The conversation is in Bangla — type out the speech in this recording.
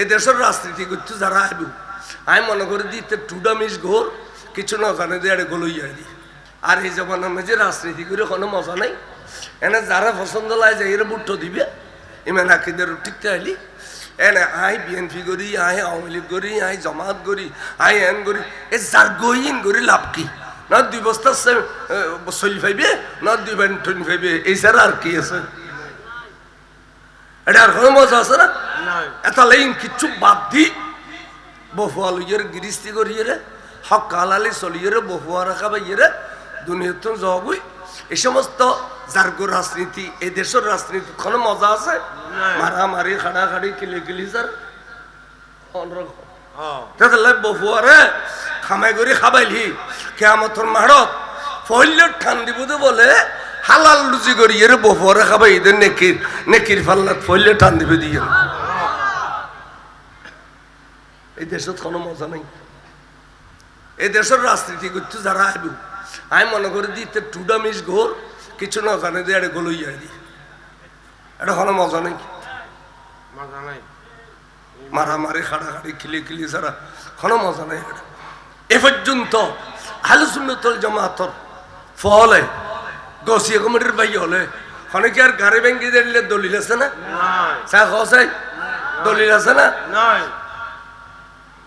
এই দেশের রাজনীতি করতে যারা আইব, আমি মনে করি দিতে টুডা মিস ঘোর, কিছু না জানে যে এটা গলই যাই দি আর এই জমানার মাঝে রাজনীতি করে কোনো মজা নাই। এনে যারা পছন্দ লাগে যে এরা বুট্টো দিবে, ইমান আকিদের ঠিকতে আইলি এনে আই বিএনপি করি, আই আওয়ামী লীগ করি, আই জমাত করি, আই এন করি, এ যার গইন করি লাভ কি? না দুই বস্তা চলি ফাইবে, না দুই বেন্টন ফাইবে, এই ছাড়া আর কি আছে? এটা আর কোনো মজা আছে না? এটা লাইন কিচ্ছু বাদ দি। বহুয়া লইয়ের গিরিস্তি করিয়ে হক কালালি চলিয়ে বহুয়া রাখা বাইয়ে দুনিয়াতে যাবই। এই সমস্ত জার্গো রাজনীতি এই দেশের রাজনীতি কোনো মজা আছে। মারামারি খাড়াখাড়ি কিলি কিলি স্যার তাহলে বহুয়ারে খামাই করে খাবাইলি। কেয়ামতর মারত ফইলে ঠান দিব বলে হালাল লুচি করি এর বহুয়ারে খাবাই এদের নেকির নেকির ফাল্লাত ফইলে টান দিবে দিয়ে এই দেশত কোনো মজা নাই। এই দেশের রাজনীতি করতে যারা আইব আমি মনে করি দিতে টুডা মিস ঘোর কিছু না জানে যে এটা গলই যাই দি এটা কোনো মজা নেই মজা নাই। মারামারি খাড়াখাড়ি খিলি খিলি ছাড়া কোনো মজা নেই এটা এ পর্যন্ত আলোচনাতল জমাতর ফলে গছিয়ে কমিটির বাই হলে অনেকে আর গাড়ি ব্যাংকে দিলে দলিল আছে না? চা খাওয়াই দলিল আছে না? নাই।